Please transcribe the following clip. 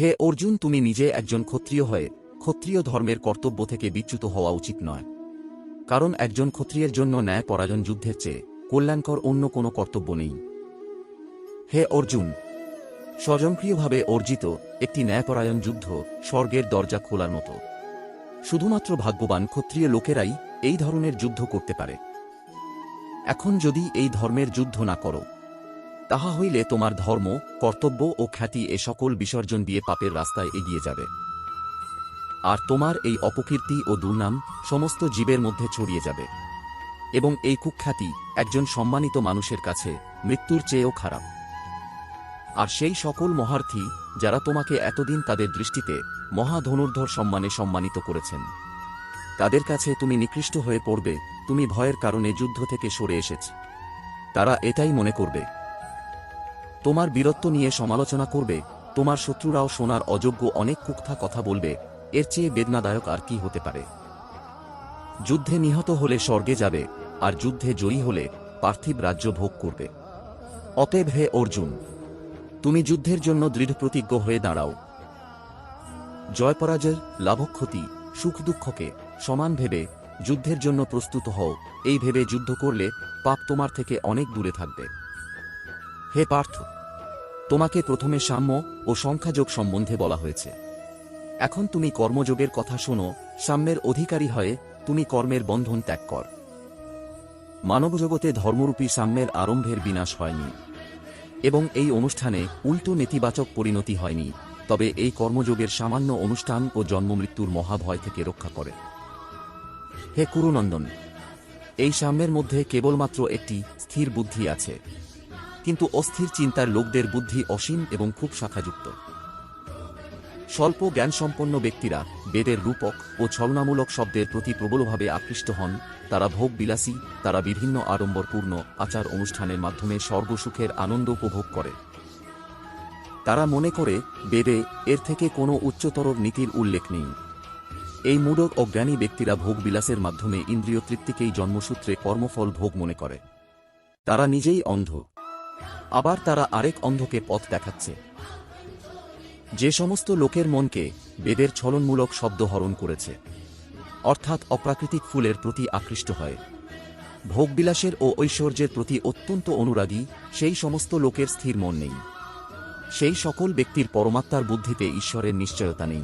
হে অর্জুন, তুমি নিজে একজন ক্ষত্রিয় হয়ে ক্ষত্রিয় ধর্মের কর্তব্য থেকে বিচ্যুত হওয়া উচিত নয়। কারণ একজন ক্ষত্রিয়ের জন্য ন্যায় পরায়ণ যুদ্ধের চেয়ে কল্যাণকর অন্য কোনো কর্তব্য নেই। হে অর্জুন, স্বয়ংক্রিয়ভাবে অর্জিত একটি ন্যায়পরায়ণ যুদ্ধ স্বর্গের দরজা খোলার মতো। শুধুমাত্র ভাগ্যবান ক্ষত্রিয় লোকেরাই এই ধরনের যুদ্ধ করতে পারে। এখন যদি এই ধর্মের যুদ্ধ না করো তাহা হইলে তোমার ধর্ম, কর্তব্য ও খ্যাতি এ সকল বিসর্জন দিয়ে পাপের রাস্তায় এগিয়ে যাবে। আর তোমার এই অপকীর্তি ও দুর্নাম সমস্ত জীবের মধ্যে ছড়িয়ে যাবে। এবং এই কুখ্যাতি একজন সম্মানিত মানুষের কাছে মৃত্যুর চেয়েও খারাপ। আর সেই সকল মহার্থী যারা তোমাকে এতদিন তাদের দৃষ্টিতে মহাধনুর্ধর সম্মানে সম্মানিত করেছেন। তাদের কাছে তুমি নিকৃষ্ট হয়ে পড়বে, তুমি ভয়ের কারণে যুদ্ধ থেকে সরে এসেছ। তারা এটাই মনে করবে। তোমার বীরত্ব নিয়ে সমালোচনা করবে, তোমার শত্রুরাও শোনার অযোগ্য অনেক কুক্ষা কথা বলবে, এর চেয়ে বেদনাদায়ক আর কি হতে পারে? যুদ্ধে নিহত হলে স্বর্গে যাবে, আর যুদ্ধে জয়ী হলে পার্থিব রাজ্য ভোগ করবে। অতএব হে অর্জুন, তুমি যুদ্ধের জন্য দৃঢ় প্রতিজ্ঞ হয়ে দাঁড়াও। জয় পরাজয় লাভক্ষতি, সুখ দুঃখকে সমান ভেবে যুদ্ধের জন্য প্রস্তুত হও, এই ভেবে যুদ্ধ করলে পাপ তোমার থেকে অনেক দূরে থাকবে। হে পার্থ, তোমাকে প্রথমে সাম্য ও সংখ্যাযোগ সম্বন্ধে বলা হয়েছে। এখন তুমি কর্মযোগের কথা শোনো, সাম্যের অধিকারী হয়ে তুমি কর্মের বন্ধন ত্যাগ কর। মানবজগতে ধর্মরূপী সাম্যের আরম্ভের বিনাশ হয়নি, এবং এই অনুষ্ঠানে উল্টো নেতিবাচক পরিণতি হয়নি, তবে এই কর্মযোগের সামান্য অনুষ্ঠান ও জন্মমৃত্যুর মহাভয় থেকে রক্ষা করে। হে কুরুনন্দন, এই সাম্যের মধ্যে কেবলমাত্র একটি স্থির বুদ্ধি আছে। কিন্তু অস্থির চিন্তার লোকদের বুদ্ধি অসীম এবং খুব শাখাযুক্ত। স্বল্প জ্ঞানসম্পন্ন ব্যক্তিরা বেদের রূপক ও ছলনামূলক শব্দের প্রতি প্রবলভাবে আকৃষ্ট হন, তারা ভোগ বিলাসী তারা বিভিন্ন আড়ম্বরপূর্ণ আচার অনুষ্ঠানের মাধ্যমে স্বর্গসুখের আনন্দ উপভোগ করে। তারা মনে করে, বেদে এর থেকে কোনো উচ্চতর নীতির উল্লেখ নেই। এই মূঢ় অজ্ঞানী ব্যক্তিরা ভোগ বিলাসের মাধ্যমে ইন্দ্রিয় তৃপ্তিকেই জন্মসূত্রে কর্মফল ভোগ মনে করে। তারা নিজেই অন্ধ। আবার তারা আরেক অন্ধকে পথ দেখাচ্ছে। যে সমস্ত লোকের মনকে বেদের ছলনমূলক শব্দ হরণ করেছে, অর্থাৎ অপ্রাকৃতিক ফুলের প্রতি আকৃষ্ট হয়। ভোগবিলাসের ও ঐশ্বর্যের প্রতি অত্যন্ত অনুরাগী সেই সমস্ত লোকের স্থির মন নেই। সেই সকল ব্যক্তির পরমাত্মার বুদ্ধিতে ঈশ্বরের নিশ্চয়তা নেই।